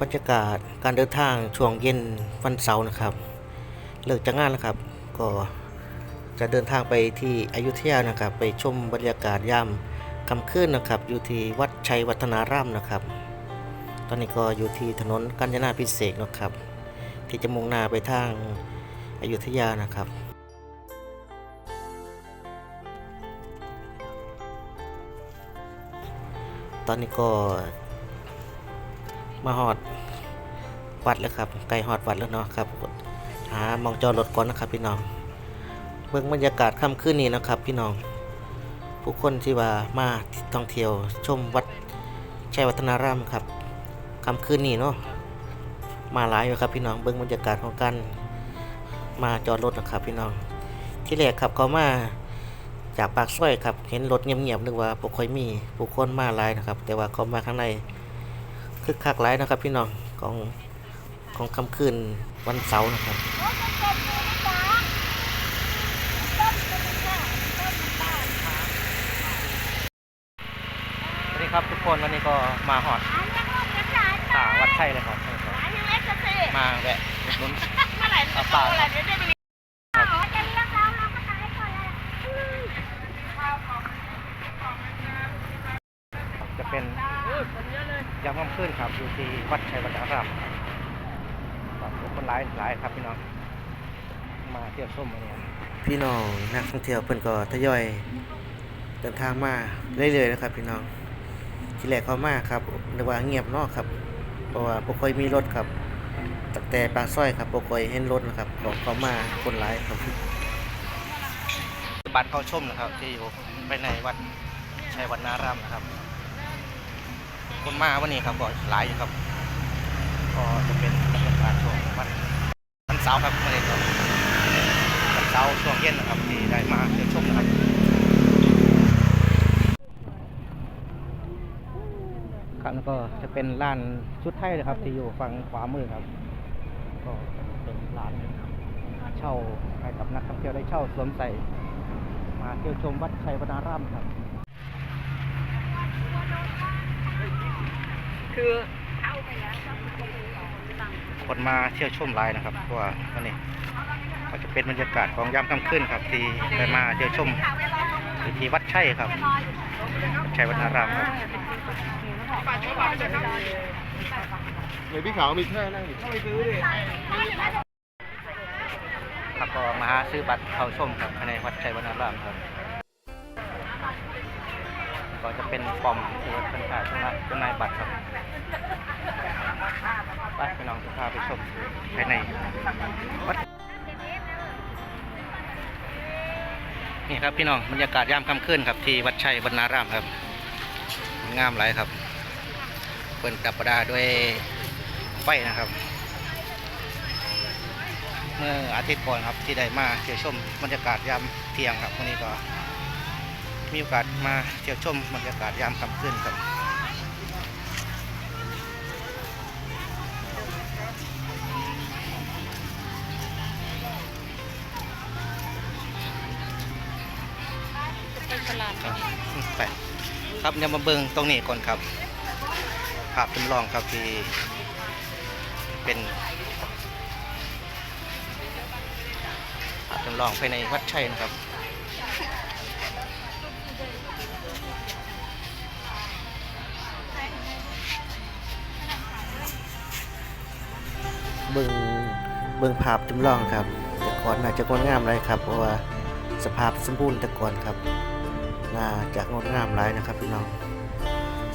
บรรยากาศการเดินทางช่วงเย็นวันเสาร์นะครับ เลิกจากงานแล้วครับ ก็จะเดินทางไปที่อยุธยานะครับ ไปชมบรรยากาศยามค่ำคืนนะครับ อยู่ที่วัดชัยวัฒนารามนะครับ ตอนนี้ก็อยู่ที่ถนนกาญจนาพิเศษนะครับ ที่จะมุ่งหน้าไปทางอยุธยานะครับตอนนี้ก็ มาหอดวัดแล้วครับใกล้หอดวัดแล้วเนาะครับหามองจอรถก่อนนะครับพี่น้อง เบิ่งบรรยากาศค่ำคืนนี้นะครับ พี่น้อง ผู้คนที่ว่ามาท่องเที่ยวชมวัดชัยวัฒนารามครับค่ำคืนนี้เนาะมาหลายอยู่ครับพี่น้องเบิ่งบรรยากาศของการมาจอดรถนะครับพี่น้อง ที่แรกครับเขามาจากปากซอยครับ เห็นรถเงียบๆนึกว่าบ่ค่อยมีผู้คนมาหลายนะครับ แต่ว่าเขามาข้างใน คึกคักหลายนะครับ พี่น้องของของค่ำคืนวันเสาร์นะครับสวัสดีครับทุกคนวันนี้ก็มาหอดป่าวัดไช่เลยครับ มาแวะอุดหนุนอ่าป่าจะเป็น ยามค่ำคืนครับอยู่ที่วัดชัยวัฒนารามครับคนหลายหลายครับพี่น้อง มาเที่ยวชมวันนี้พี่น้องนักท่องเที่ยวเพิ่นก็ทยอยเดินทางมาเรื่อยๆนะครับพี่น้องที่แรกเขามาครับนึกว่าเงียบเนอกครับ เพราะว่าบ่ค่อยมีรถครับตั้งแต่ปากซอยครับบ่ค่อยเห็นรถนะครับของเขามาคนหลายครับบัตรเข้าชมนะครับ ที่อยู่ไปในวัดชัยวัฒนารามนะครับ คนมาวันนี้ครับก็หลายอยู่ครับ ก็จะเป็นบรรยากาศช่วงวันวันเสาร์ครับวันนี้ก็วันเสาร์ช่วงเย็นนะครับที่ได้มาเที่ยวชมนะครับครับแล้วก็จะเป็นร้านชุดไทยนะครับ ที่อยู่ฝั่งขวามือครับ ก็เป็นร้านเช่าให้กับนักท่องเที่ยวได้เช่าสวมใส่ มาเที่ยวชมวัดชัยวนารามครับ คือคนมาเที่ยวชมหลายนะครับเพราะว่าวันนี้ก็จะเป็นบรรยากาศของยามค่ำคืนครับ ที่ได้มาเที่ยวชมอยู่ที่วัดชัยครับวัดชัยวนารามครับเดี๋ยวพี่ขาวมีแค่นั่งอยู่เข้าไปซื้อดิครับก็มาหาซื้อบัตรเข้าชมครับภายในวัดชัยวนารามครับ ก็จะเป็นปอมที่ว่าเป็นขายจำหน่ายจำหน่ายบัตรครับไปพี่น้องจะพาไปชมภายในวัดนี่ครับพี่น้องบรรยากาศยามค่ำคืนครับที่วัดชัยวนารามครับ งามหลายครับเปิดดับประดาด้วยไฟนะครับ เมื่ออาทิตย์ก่อนครับที่ได้มาเที่ยวชมบรรยากาศยามเที่ยงครับวันนี้ก็ มีโอกาสมาเที่ยวชมบรรยากาศยามค่ำคืนครับครับไปครับเดี๋ยวมาเบิ่งตรงนี้ก่อนครับ ภาพจำลองครับที่เป็นภาพจำลองภายในวัดชัยนะครับ เบิ่งเบิ่งภาพจำลองครับ แต่ก่อนน่าจะงดงามเลยครับ เพราะว่าสภาพสมบูรณ์แต่ก่อนครับ น่าจะงดงามหลายนะครับพี่น้อง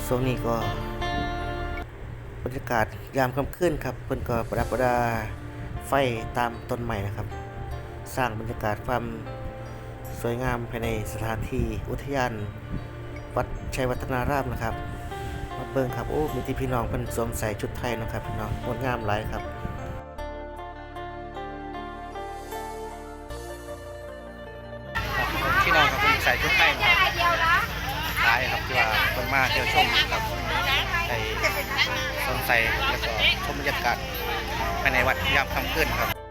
ช่วงนี้ก็บรรยากาศยามค่ำคืนครับเพิ่นก็ประดับประดาไฟตามต้นไม้นะครับ สร้างบรรยากาศความสวยงามภายในสถานที่อุทยาน วัดชัยวัฒนารามนะครับมาเบิ่งครับโอ้มีที่พี่น้องเพิ่นสวมใส่ชุดไทยนะครับพี่น้องงดงามหลายครับ มาเที่ยวชมครับในสวมใจแล้วก็ชมบรรยากาศภายในวัดยามค่ำคืนครับ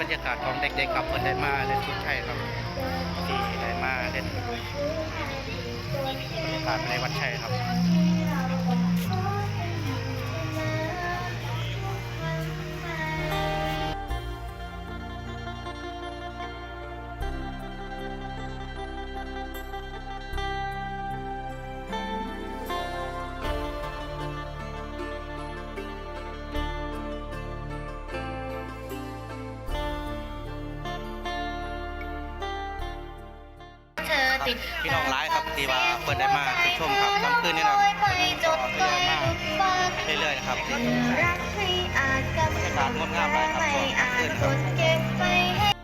บรรยากาศของเด็กๆกับเพื่อนได้มาเล่นชุดไทยครับที่ได้มาเล่นบรรยากาศในวัดชัยครับ พี่น้องร้ายครับที่ว่าเปิดได้มาติดชมครับกลางคืนนี่นะครับไปจนไปฝันเรื่อยๆนะครับรักให้อาจกำบรรยากาศงดงามหลายครับช่วงกลางคืนครับ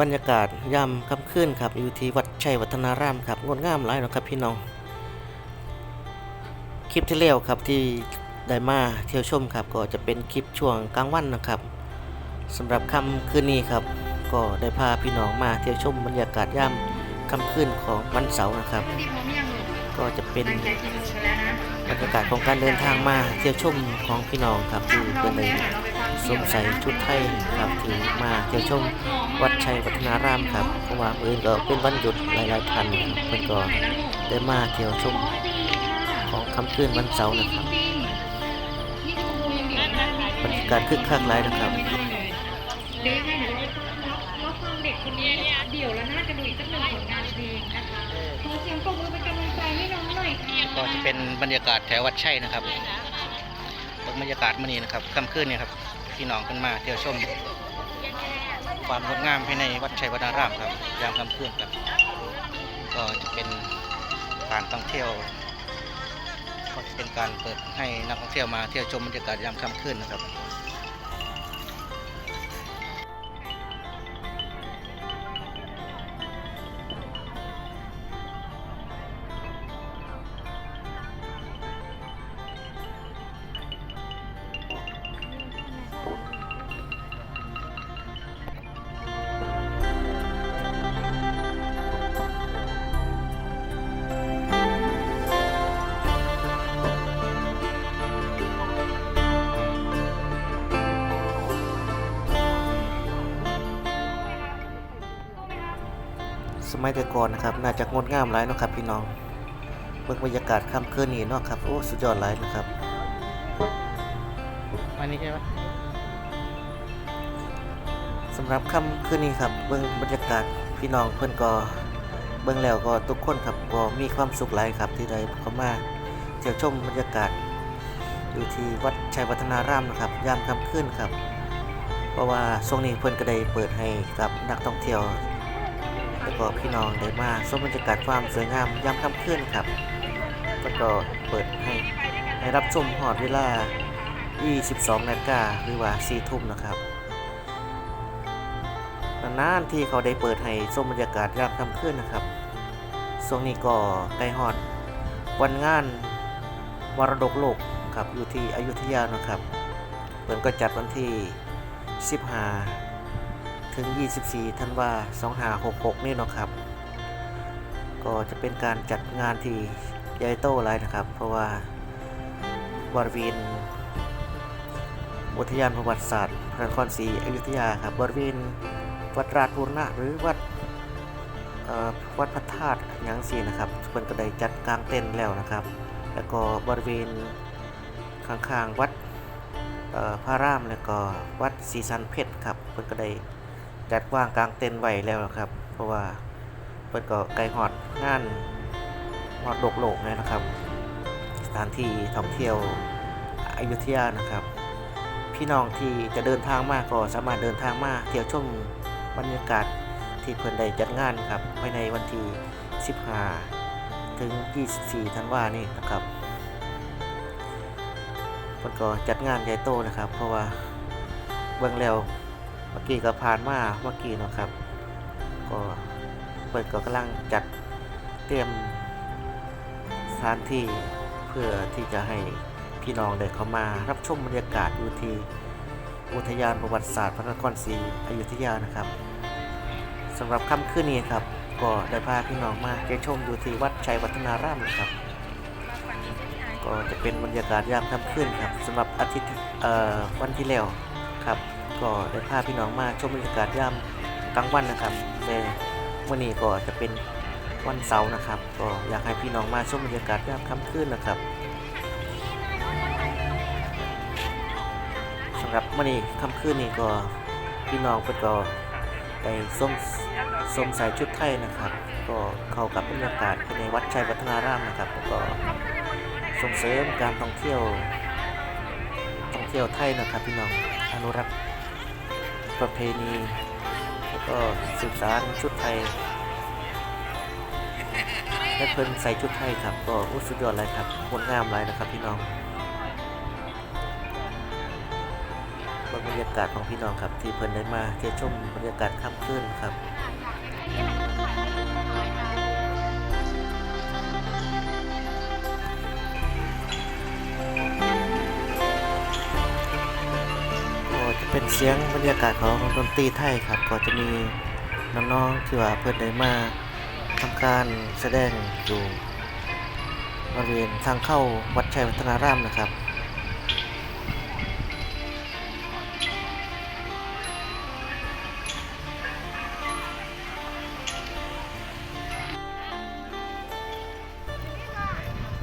บรรยากาศยามค่ำคืนครับอยู่ที่วัดชัยวัฒนารามครับงดงามหลายนะครับพี่น้อง คลิปที่แล้วครับที่ได้มาเที่ยวชมครับ ก็จะเป็นคลิปช่วงกลางวันนะครับสำหรับค่ำคืนนี้ครับ ก็ได้พาพี่น้องมาเที่ยวชมบรรยากาศยามค่ำคืนของวันเสาร์นะครับ ก็จะเป็น บรรยากาศของการเดินทางมาเที่ยวชมของพี่น้องครับที่เพื่อนได้สวมใส่ชุดไทยครับที่มาเที่ยวชมวัดชัยวัฒนารามครับเพราะว่ามื้ออื่นก็เป็นวันหยุดหลายๆท่านครับเพื่อนก็ได้มาเที่ยวชมของค่ำคืนวันเสาร์นะครับบรรยากาศคึกคักหลายนะครับ คนนี้เดี่ยวแล้วน่าจะดูอีกสักหนึ่งผลงานเพลงนะคะขอเสียงปรบมือเป็นกำลังใจให้น้องหน่อยค่ะก็จะเป็นบรรยากาศแถววัดไชัยนะครับบรรยากาศมื่อนี้นะครับค่ำคืนเนี่ยครับพี่น้องกันมาเที่ยวชมความงดงามภายในวัดชัยวนารามครับยามค่ำคืนครับ ก็จะเป็นการท่องเที่ยวก็จะเป็นการเปิดให้นักท่องเที่ยวมาเที่ยวชมบรรยากาศยามค่ำคืนนะครับ สมัยแต่ก่อนนะครับ น่าจะงดงามหลายเนาะครับพี่น้องเบิ่งบรรยากาศค่ำคืนนี้เนาะครับ โอ้สุดยอดหลายนะครับอันนี้ใช่ไหมสำหรับค่ำคืนนี้ครับ เบิ่งบรรยากาศพี่น้องเพื่อนก็เบิ่งแล้วก็ทุกคนครับก็มีความสุขหลายครับที่ได้เข้ามาเที่ยวชมบรรยากาศ อยู่ที่วัดชัยวัฒนารามนะครับ ยามค่ำคืนครับ เพราะว่าช่วงนี้เพื่อนก็ได้เปิดให้กับนักท่องเที่ยว แล้วก็พี่น้องได้มาชมบรรยากาศความสวยงามยามค่ำคืนครับแล้วก็เปิดให้ให้รับชมหอดเวลา 22นาฬิกาหรือว่า4ทุ่มนะครับนานๆที่เขาได้เปิดให้ชมบรรยากาศยามค่ำคืนนะครับช่วงนี้ก็ใกล้ฮอดวันงานมรดกโลกครับอยู่ที่อยุธยานะครับเปิดก็จัดวันที่ 15 ถึง 24 ธันวา2566 นี่เนาะครับ ก็จะเป็นการจัดงานที่ใหญ่โตหลายนะครับ เพราะว่าบริเวณอุทยานประวัติศาสตร์พระนครศรีอยุธยาครับบริเวณวัดราชบูรณะหรือวัดวัดพระธาตุยังสีนะครับเพิ่นก็ได้จัดกลางเต็นท์แล้วนะครับ แล้วก็บริเวณข้างๆวัดพระรามแล้วก็วัดศรีสันเพชรครับเพิ่นก็ได้ จัดวางกลางเต็นท์ไว้แล้วครับ เพราะว่าเพิ่นก็ไกลฮอดงานฮอดโลกโลกเลยนะครับ สถานที่ท่องเที่ยวอยุธยานะครับ พี่น้องที่จะเดินทางมาก็สามารถเดินทางมาเที่ยวชมบรรยากาศที่เพิ่นได้จัดงานครับภายในวันที่ 15 ถึง 24 ธันวานี่นะครับมันก็จัดงานใหญ่โตนะครับ เพราะว่าเบื้องแล้ว มื่อกี้ก็ผ่านมาเมื่อกี้นะครับ ก็เปิดก็กำลังจัดเตรียมสถานที่เพื่อที่จะให้พี่น้องได้เข้ามารับชมบรรยากาศอยู่ที่อุทยานประวัติศาสตร์พระนครศรีอยุธยานะครับสำหรับค่ำคืนนี้ครับ ก็ได้พาพี่น้องมาเที่ยวชมอยู่ที่วัดชัยวัฒนารามนะครับ ก็จะเป็นบรรยากาศยามค่ำคืนครับสำหรับอาทิตย์วันที่แล้วครับ ก็ได้พาพี่น้องมาชมบรรยากาศยามกลางวันนะครับแต่วันนี้ก็จะเป็นวันเสาร์นะครับ ก็อยากให้พี่น้องมาชมบรรยากาศยามค่ำคืนนะครับสำหรับวันนี้ค่ำคืนนี้ก็พี่น้องเพิ่นก็ไปส้มส้มสายชุดไทยนะครับ ก็เข้ากับบรรยากาศภายในวัดชัยวัฒนารามนะครับแล้วก็ส่งเสริมการท่องเที่ยวท่องเที่ยวไทยนะครับพี่น้องอนุรักษ์ ประเพณี แล้วก็สืบสานชุดไทย และเพิ่นใส่ชุดไทยครับ ก็อุ้สุดยอดเลยครับงดงามเลยนะครับพี่น้องบรรยากาศของพี่น้องครับที่เพิ่นได้มาเที่ยวชมบรรยากาศค่ำคืนครับ เสียงบรรยากาศของดนตรีไทยครับ ก็จะมีน้องๆที่ว่าเพื่อนได้มาทำการแสดงอยู่บริเวณทางเข้าวัดชัยวัฒนารามนะครับ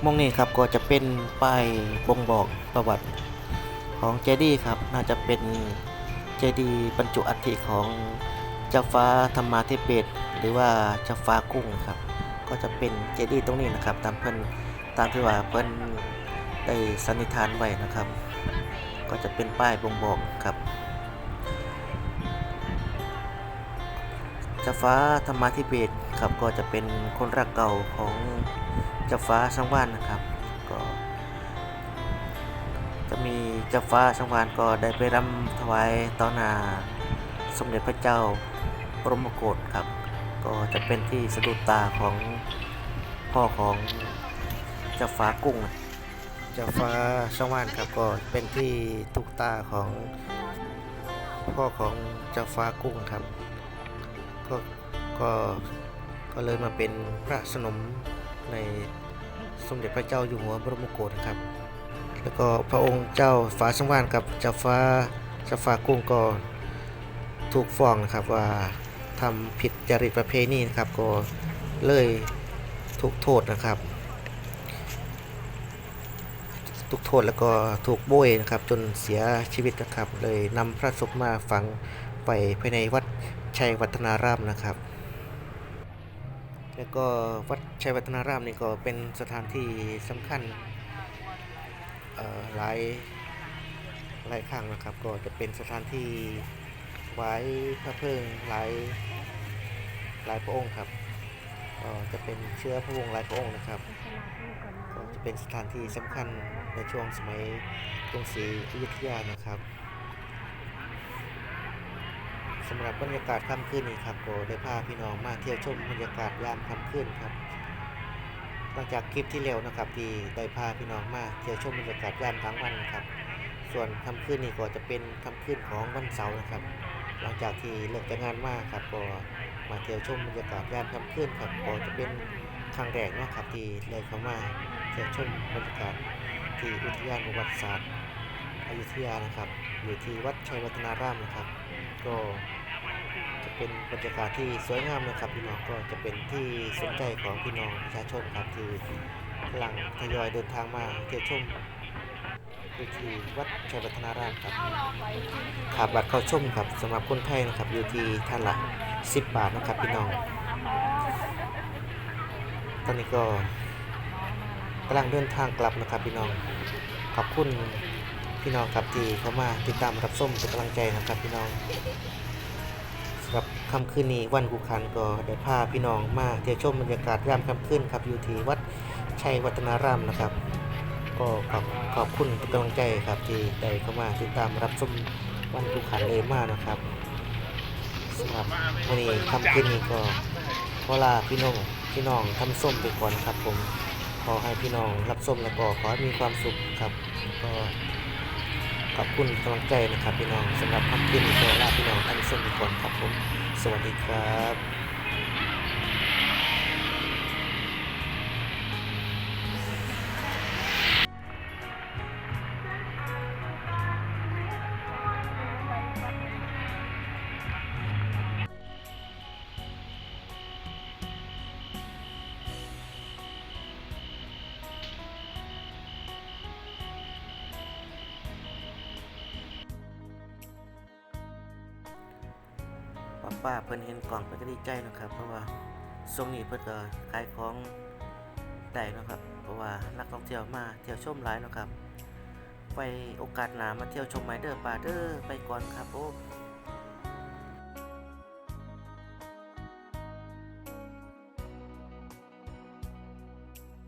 มองนี้ครับก็จะเป็นป้ายบ่งบอกประวัติของเจดีย์ครับ น่าจะเป็น จดีย์บรรจุอัฐิของเจ้าฟ้าธรรมาธิเบศหรือว่าเจ้าฟ้ากุ้งครับ ก็จะเป็นเจดีย์ตรงนี้นะครับ ตามเพิ่อนตามที่ว่าเพิ่อนได้สันนิษฐานไว้นะครับ ก็จะเป็นป้ายบ่งบอกครับเจ้าฟ้าธรรมาธิเบศครับก็จะเป็นคนรักเก่าของเจ้าฟ้าสังวานนะครับ มีเจ้าฟ้าสังวานก็ได้ไปรำถวายต่อหน้าสมเด็จพระเจ้าบรมโกศครับ ก็จะเป็นที่สะดุดตาของพ่อของเจ้าฟ้ากุ้งเจ้าฟ้าสังวานครับก็เป็นที่ถูกตาของพ่อของเจ้าฟ้ากุ้งครับก็ก็ก็เลยมาเป็นพระสนมในสมเด็จพระเจ้าอยู่หัวบรมโกศครับ แล้วก็พระองค์เจ้าฟ้าสังวานกับเจ้าฟ้าเจ้าฟ้ากุ้งก็ถูกฟ้องนะครับว่าทำผิดจริตประเพณีนะครับก็เลยถูกโทษนะครับถูกโทษแล้วก็ถูกโบยนะครับ จนเสียชีวิตนะครับ เลยนำพระศพมาฝังไว้ภายในวัดชัยวัฒนารามนะครับ แล้วก็วัดชัยวัฒนารามนี่ก็เป็นสถานที่สำคัญ หลายหลายครั้งนะครับ ก็จะเป็นสถานที่ไว้พระเพลิงหลายหลายพระองค์ครับก็จะเป็นเชื้อพระวงศ์หลายพระองค์นะครับก็จะเป็นสถานที่สำคัญในช่วงสมัยกรุงศรีอยุธยานะครับสำหรับบรรยากาศค่ำคืนนี้ครับก็ได้พาพี่น้องมาเที่ยวชมบรรยากาศยามค่ำคืนครับ หลังจากคลิปที่แล้วนะครับ ที่ได้พาพี่น้องมาเที่ยวชมบรรยากาศยามกลางวันนะครับ ส่วนค่ำคืนนี้ก็จะเป็นค่ำคืนของวันเสาร์นะครับ หลังจากที่เลิกจากงานมาครับก็มาเที่ยวชมบรรยากาศยามค่ำคืนครับก็จะเป็นครั้งแรกเนาะครับที่เลยเข้ามาเที่ยวชมบรรยากาศที่อุทยานประวัติศาสตร์อยุธยานะครับ อยู่ที่วัดชัยวัฒนารามนะครับ ก็ เป็นบรรยากาศที่สวยงามนะครับพี่น้องก็จะเป็นที่สนใจของพี่น้องประชาชนครับที่กำลังทยอยเดินทางมาเที่ยวชมอยู่ที่วัดชัยวัฒนารามครับขาบัตรเข้าชมครับสำหรับคนไทยนะครับอยู่ที่ท่านละ10 บาทนะครับพี่น้อง ตอนนี้ก็กำลังเดินทางกลับนะครับพี่น้องขอบคุณพี่น้องครับที่เข้ามาติดตามรับส้มเป็นกำลังใจนะครับพี่น้อง สำหรับค่ำคืนนี้วันกุขันก็ได้พาพี่น้องมาเที่ยวชมบรรยากาศยามค่ำคืนครับอยู่ที่วัดชัยวัฒนารามนะครับ ก็ขอบขอบคุณกกำลังใจครับที่ได้เข้ามาติดตามรับชมวันกุขันเลยมากนะครับสำหรับวันนี้ค่ำคืนนี้ก็ขอลาพี่น้องพี่น้องทำส้มไปก่อนครับผมขอให้พี่น้องรับชมแล้วก็ขอให้มีความสุขครับก็ ขอบคุณกำลังใจนะครับพี่น้องสำหรับคำคืนนี้ขอลาพี่น้องท่านผู้มทุกคนครับผมสวัสดีครับ ป้าเพิ่นเห็นกล่องเพิ่นก็ดีใจนะครับ เพราะว่าทรงนี้เพิ่นก็ขายของได้นะครับ เพราะว่านักท่องเที่ยวมาเที่ยวชมหลายนะครับ ไปโอกาสหนามาเที่ยวชมไมเด้อป้าเด้อไปก่อนครับโอ้